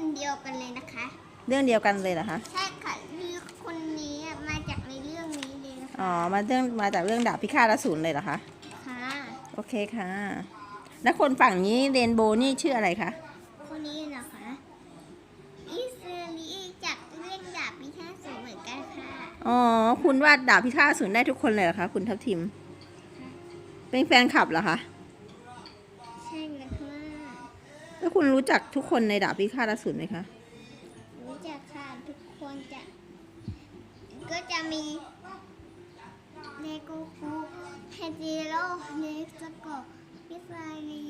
อันเดียวกันเลยนะคะ เรื่องเดียวกันเลยเหรอคะ ใช่ค่ะคือคนนี้อะมาจากในเรื่องนี้เลยนะคะอ๋อ มาเรื่องมาจากเรื่องดาบพิฆาตอสูรเลยเหรอคะ ค่ะ โอเคค่ะ แล้วคนฝั่งนี้เรนโบว์นี่ชื่ออะไรคะ คนนี้เหรอคะอิสราลีจากเรื่องดาบพิฆาตสูงเหมือนกันค่ะ อ๋อ คุณวาดดาบพิฆาตอสูรได้ทุกคนเลยเหรอคะ คุณทัพทิม เป็นแฟนคลับเหรอคะ ใช่แล้วค่ะ แล้วคุณรู้จักทุกคนในดาบพิฆาตอสูรไหมคะ รู้จักค่ะทุกคนจะก็จะมีเลโกฟูเฮจิโร่เนสโกพิซาลี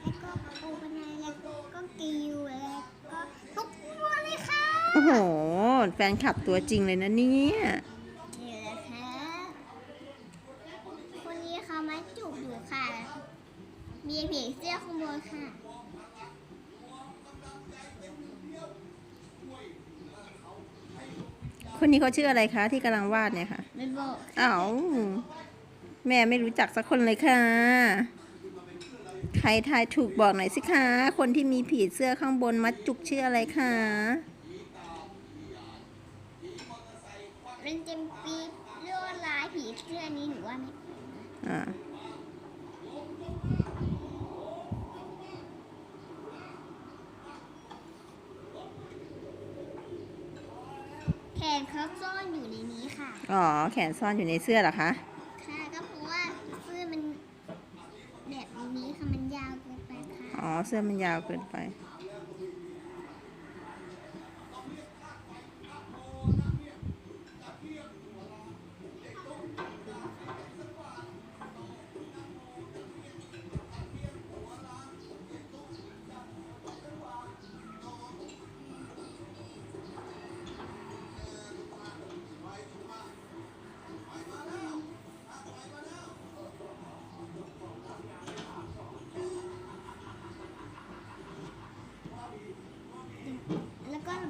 แล้วก็ปูปนายแล้วก็กิวแล้วก็ทุกคนเลยค่ะโอ้โห แฟนคลับตัวจริงเลยนะเนี่ยนี่แหละค่ะคนนี้เขามาจูบอยู่ค่ะ มีผีเสื้อข้างบนค่ะ คนนี้เขาชื่ออะไรคะ ที่กำลังวาดเนี่ยค่ะ ไม่บอกอ้าวแม่ไม่รู้จักสักคนเลยค่ะ ใครทายถูกบอกหน่อยสิคะ คนที่มีผีเสื้อข้างบนมัดจุกชื่ออะไรคะมันจะปีเรื่องลายผีเสื้อนี้หนูว่าไม่อ่า นเขาซ่อนอยู่ในนี้ค่ะ อ๋อ แขนซ่อนอยู่ในเสื้อเหรอคะ ค่ะ ก็เพราะว่าเสื้อมันแบบนี้ค่ะ มันยาวเกินไปค่ะ อ๋อ เสื้อมันยาวเกินไปใ